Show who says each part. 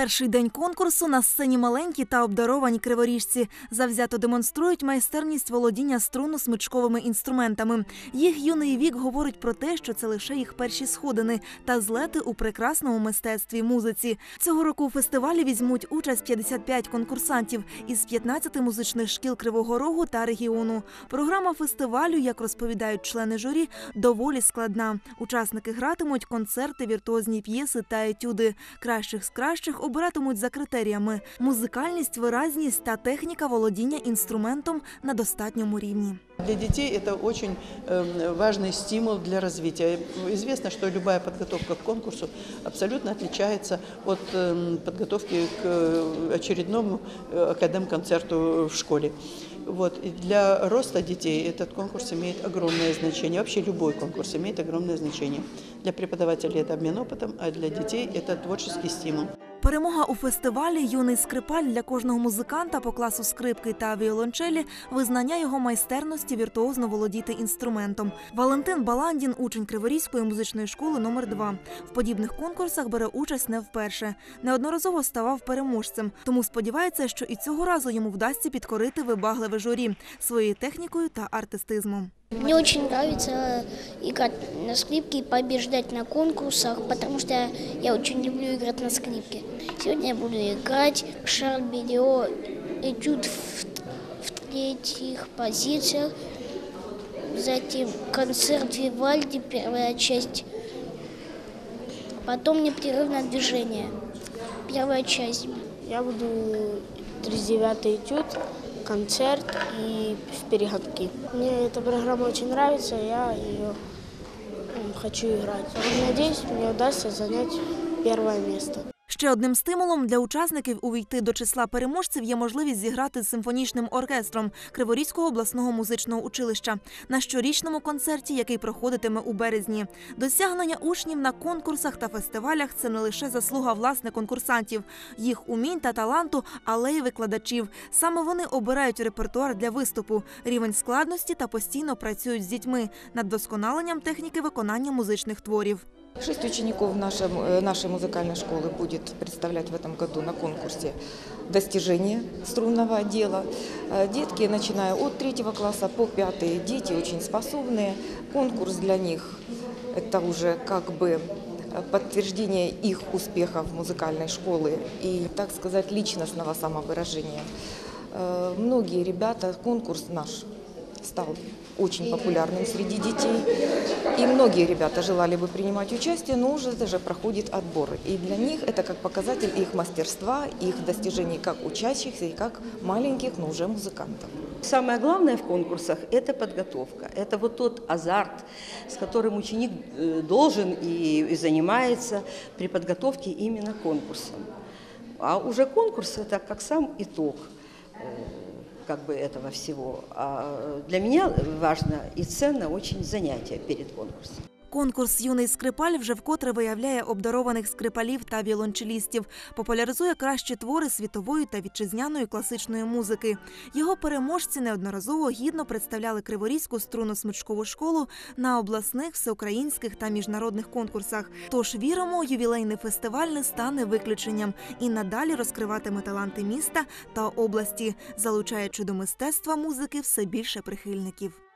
Speaker 1: перший день конкурсу на сцені маленькі та обдаровані криворіжці завзято демонструють майстерність володіння струнно-смичковими інструментами. Їх юний вік говорить про те, що це лише їх перші сходини та злети у прекрасному мистецтві музиці. Цього року у фестивалі візьмуть участь 55 конкурсантів із 15 музичних шкіл Кривого Рогу та регіону. Програма фестивалю, як розповідають члени журі, доволі складна. Учасники гратимуть концерти, віртуозні п'єси та етюди. Кращих з кращих обиратимуть за критеріями: музикальність, виразність та техніка володіння інструментом на достатньому рівні.
Speaker 2: Для детей это очень э, важный стимул для развития. Известно, что любая подготовка к конкурсу абсолютно отличается от э, подготовки к э, очередному э, академ-концерту в школе. Вот. И для роста детей этот конкурс имеет огромное значение. Вообще любой конкурс имеет огромное значение. Для преподавателей это обмен опытом, а для детей это творческий стимул.
Speaker 1: Перемога у фестивалі Юний скрипаль для кожного музиканта по класу скрипки та віолончелі визнання його майстерності віртуозно володіти інструментом. Валентин Баландін, учень Криворізької музичної школи номер 2 В подібних конкурсах бере участь не вперше. Неодноразово ставав переможцем, тому сподівається, що і цього разу йому вдасться підкорити вибагливе журі своєю технікою та артистизмом.
Speaker 3: Мне очень нравится играть на скрипке и побеждать на конкурсах, потому что я очень люблю играть на скрипке. Сегодня я буду играть Шарль Бедио этюд в, в третьих позициях, затем концерт Вивальди, первая часть, потом непрерывное движение, первая часть.
Speaker 4: Я буду 39 этюд, концерт и в перегонки. Мне эта программа очень нравится, я ее хочу играть. Надеюсь, мне удастся занять первое место.
Speaker 1: Ще одним стимулом для учасників увійти до числа переможців є можливість зіграти з симфонічним оркестром Криворізького обласного музичного училища на щорічному концерті, який проходитиме у березні. Досягнення учнів на конкурсах та фестивалях це не лише заслуга власне конкурсантів, їх умінь та таланту, але й викладачів. Саме вони обирають репертуар для виступу, рівень складності та постійно працюють з дітьми над вдосконаленням техніки виконання музичних творів.
Speaker 5: Шесть учеников нашем, э, нашей музыкальной школы будет представлять в этом году на конкурсе достижения струнного отдела. Э, Детки, начиная от третьего класса по пятый, дети очень способные. Конкурс для них – это уже как бы э, подтверждение их успехов музыкальной школы и, так сказать, личностного самовыражения. Э, Многие ребята, конкурс наш стал очень популярным среди детей. И многие ребята желали бы принимать участие, но уже даже проходит отбор. И для них это как показатель их мастерства, их достижений как учащихся и как маленьких, но уже музыкантов.
Speaker 6: Самое главное в конкурсах – это подготовка. Это вот тот азарт, с которым ученик э, должен и, занимается при подготовке именно к конкурсам. А уже конкурс – это как сам итог э, как бы этого всего. А для меня важно и ценно очень занятие перед конкурсом.
Speaker 1: Конкурс Юний скрипаль вже вкотре виявляє обдарованих скрипалів та віолончелістів, популяризує кращі твори світової та вітчизняної класичної музики. Його переможці неодноразово гідно представляли Криворізьку струнно-смичкову школу на обласних, всеукраїнських та міжнародних конкурсах. Тож віримо, ювілейний фестиваль не стане виключенням і надалі розкриватиме таланти міста та області, залучаючи до мистецтва музики все більше прихильників.